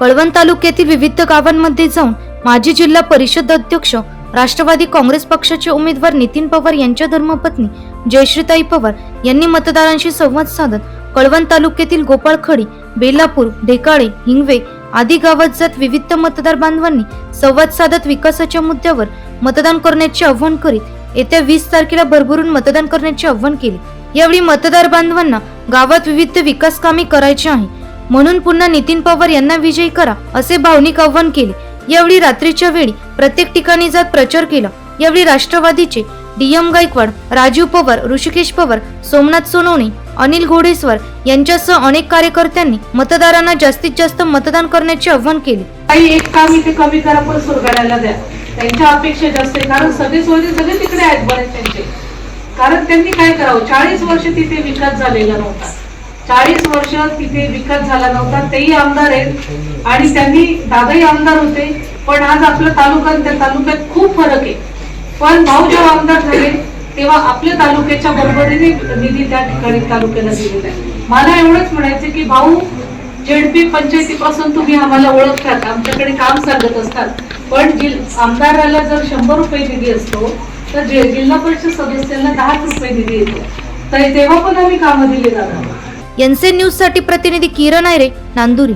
कळवण तालुक्यातील विविध गावांमध्ये जाऊन माजी जिल्हा परिषद अध्यक्ष राष्ट्रवादी काँग्रेस पक्षाचे उमेदवार नितीन पवार यांच्या धर्मपत्नी जयश्रीताई पवार यांनी मतदारांशी संवाद साधत कळवण तालुक्यातील गोपाळखडी बेलापूर ढेकाळे हिंगवे आदी गावात जात विविध मतदार बांधवांनी संवाद साधत विकासाच्या मुद्द्यावर मतदान करण्याचे आव्हान करीत येत्या वीस तारखेला भरभरून मतदान करण्याचे आव्हान केले. यावेळी मतदार बांधवांना गावात विविध विकास कामे करायची आहे. म्हणून पुन्हा नितीन पवार यांना विजयी करा असे भावनिक आव्हान केले. यावेळी रात्रीच्या वेळी प्रत्येक ठिकाणी जात प्रचार केला. यावेळी राष्ट्रवादीचे डीएम गायकवाड राजीव पवार ऋषिकेश पवार सोमनाथ सोनवणे अनिल घोडेस्वर यांच्यासह अनेक कार्यकर्त्यांनी मतदारांना जास्तीत जास्त मतदान करण्याचे आव्हान केले. काही एक काम इथे कमी करा पण सुरगाड्याला द्या. त्यांच्या अपेक्षा जास्त आहे कारण सगळे सोयरे सगळे तिकडे आहेत बरेच त्यांचे कारण त्यांनी काय करावं? चाळीस वर्ष तिथे विकास झालेला नव्हता. चाळीस वर्ष तिथे विकास झाला नव्हता तेही आमदार आहेत. आणि त्यांनी दादाही आमदार होते पण आज आपला तालुका त्या तालुक्यात खूप फरक आहे. पण भाऊ जेव्हा आमदार झाले तेव्हा आपल्या तालुक्याच्या बरोबरीने निधी त्या ठिकाणी तालुक्याला दिलेला आहे. मला एवढंच म्हणायचं की भाऊ जेडपी पंचायतीपासून तुम्ही आम्हाला ओळखतात आमच्याकडे काम सांगत असतात. पण जिल आमदाराला जर शंभर रुपये निधी असतो तर जे जिल्हा परिषद सदस्यांना दहाच रुपये निधी येतो. तर तेव्हा पण आम्ही कामं दिली जातात. एनसे न्यूजसाठी प्रतिनिधी किरण आयरे नांदुरी.